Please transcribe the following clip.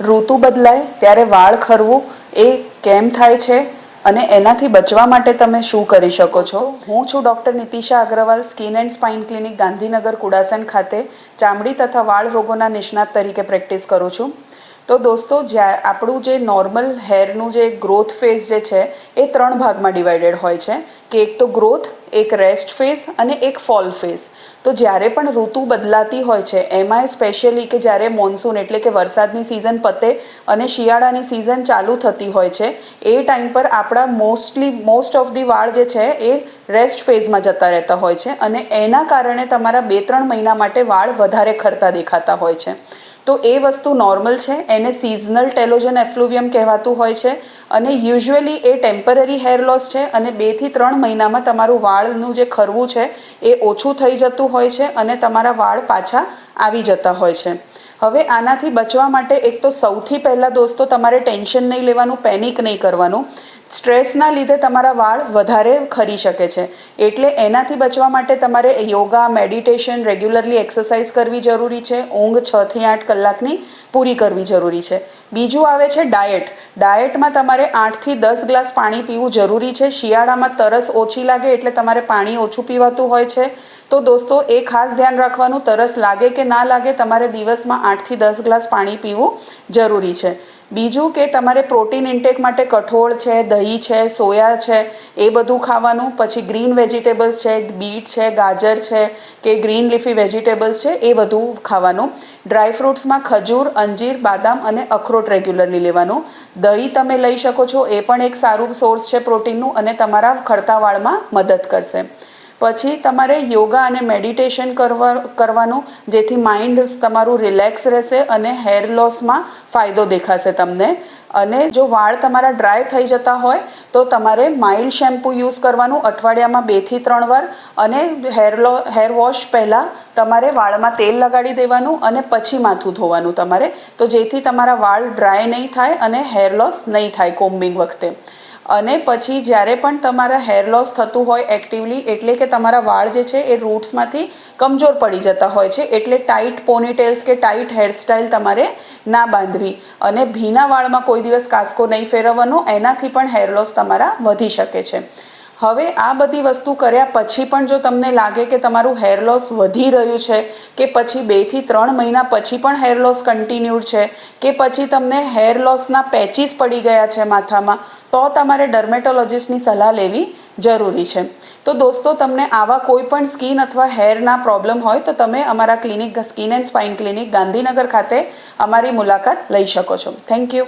ઋતુ બદલાય, ત્યારે વાળ ખરવું એ કેમ થાય છે અને એનાથી બચવા માટે તમે શું કરી શકો છો? હું છું doctor Nitisha Agrawal, skin and spine clinic, Gandhinagar Kudasan ખાતે ચામડી તથા વાળ રોગોના નિષ્ણાત તરીકે પ્રેક્ટિસ કરું છું. તો દોસ્તો, જ્યાં આપણું જે નોર્મલ હેરનું જે ગ્રોથ ફેઝ જે છે, એ ત્રણ ભાગમાં ડિવાઇડેડ હોય છે. કે એક તો ગ્રોથ એક રેસ્ટ ફેઝ અને એક ફોલ ફેઝ તો જ્યારે પણ ઋતુ બદલાતી હોય છે એમાં સ્પેશિયલી કે જ્યારે મોન્સૂન એટલે કે વરસાદની સિઝન પતે અને શિયાળાની સિઝન ચાલુ થતી હોય છે, એ ટાઈમ પર આપણા મોસ્ટલી મોસ્ટ ઓફ ધી વાળ જે છે, એ રેસ્ટ ફેઝમાં જતા રહેતા હોય છે અને એના કારણે તમારા બે ત્રણ મહિના માટે વાળ વધારે ખરતા દેખાતા હોય છે. તો એ વસ્તુ નોર્મલ છે. એને સિઝનલ ટેલોજન એફ્લુવિયમ કહેવાતું હોય છે અને યુઝ્યુઅલી એ ટેમ્પરરી હેર લોસ છે અને બેથી ત્રણ મહિનામાં તમારું વાળનું જે ખરવું છે એ ઓછું થઈ જતું હોય છે અને તમારા વાળ પાછા આવી જતા હોય છે. હવે આનાથી બચવા માટે એક તો સૌથી પહેલાં દોસ્તો તમારે ટેન્શન નહીં લેવાનું પેનિક નહીં કરવાનું. સ્ટ્રેસના લીધે તમારા વાળ વધારે ખરી શકે છે. એટલે એનાથી બચવા માટે તમારે યોગા, મેડિટેશન, રેગ્યુલરલી એક્સરસાઇઝ કરવી જરૂરી છે. ઊંઘ છથી આઠ કલાકની પૂરી કરવી જરૂરી છે. બીજું આવે છે ડાયટ. ડાયટમાં તમારે આઠથી દસ ગ્લાસ પાણી પીવું જરૂરી છે. શિયાળામાં તરસ ઓછી લાગે એટલે તમારે પાણી ઓછું પીવાતું હોય છે. તો દોસ્તો, એ ખાસ ધ્યાન રાખવાનું. તરસ લાગે કે ના લાગે, તમારે દિવસમાં આઠથી દસ ગ્લાસ પાણી પીવું જરૂરી છે. બીજું કે તમારે પ્રોટીન ઇન્ટેક માટે કઠોળ છે, દહીં છે, સોયા છે, એ બધું ખાવાનું. પછી ગ્રીન વેજીટેબલ્સ છે, બીટ છે, ગાજર છે, કે ગ્રીન લીફી વેજીટેબલ્સ છે, એ બધું ખાવાનું. ડ્રાય ફ્રૂટ્સમાં ખજૂર, અંજીર, બાદામ અને અખરોટ રેગ્યુલરલી લેવાનું. દહીં તમે લઈ શકો છો, એ પણ એક સારું સોર્સ છે પ્રોટીનનું અને તમારા ખડતા વાળમાં મદદ કરશે. પછી તમારે યોગા અને મેડિટેશન કરવા, કરવાનું, જેથી માઇન્ડ તમારું રિલેક્સ રહેશે અને હેર લોસમાં ફાયદો દેખાશે તમને. અને જો વાળ તમારા ડ્રાય થઈ જતા હોય, તો તમારે માઇલ્ડ શેમ્પૂ યુઝ કરવાનું અઠવાડિયામાં બેથી ત્રણ વાર. અને હેર લો હેર વોશ પહેલાં તમારે વાળમાં તેલ લગાડી દેવાનું અને પછી માથું ધોવાનું તમારે. તો જેથી તમારા વાળ ડ્રાય નહીં થાય અને હેર લોસ નહીં થાય કોમ્બિંગ વખતે. અને પછી જ્યારે પણ તમારા હેર લોસ થતું હોય એક્ટિવલી એટલે કે તમારા વાળ જે છે એ રૂટ્સમાંથી કમજોર પડી જતા હોય છે, એટલે ટાઈટ પોનીટેલ્સ કે ટાઈટ હેરસ્ટાઇલ તમારે ના બાંધવી. અને ભીના વાળમાં કોઈ દિવસ કાસ્કો નહીં ફેરવવાનો, એનાથી પણ હેર લોસ તમારા વધી શકે છે. હવે આ બધી વસ્તુ કર્યા પછી પણ જો તમને લાગે કે તમારું હેર લોસ વધી રહ્યું છે, કે પછી બેથી ત્રણ મહિના પછી પણ હેર લોસ કન્ટિન્યુડ છે, કે પછી તમને હેર લોસના પેચીસ પડી ગયા છે માથામાં, તો તમારે ડર્મેટોલોજિસ્ટની સલાહ લેવી જરૂરી છે. તો દોસ્તો, તમને આવા કોઈ પણ સ્કિન અથવા હેરના પ્રોબ્લેમ હોય તો તમે અમારા clinic skin and spine clinic Gandhinagar ખાતે અમારી મુલાકાત લઈ શકો છો. Thank you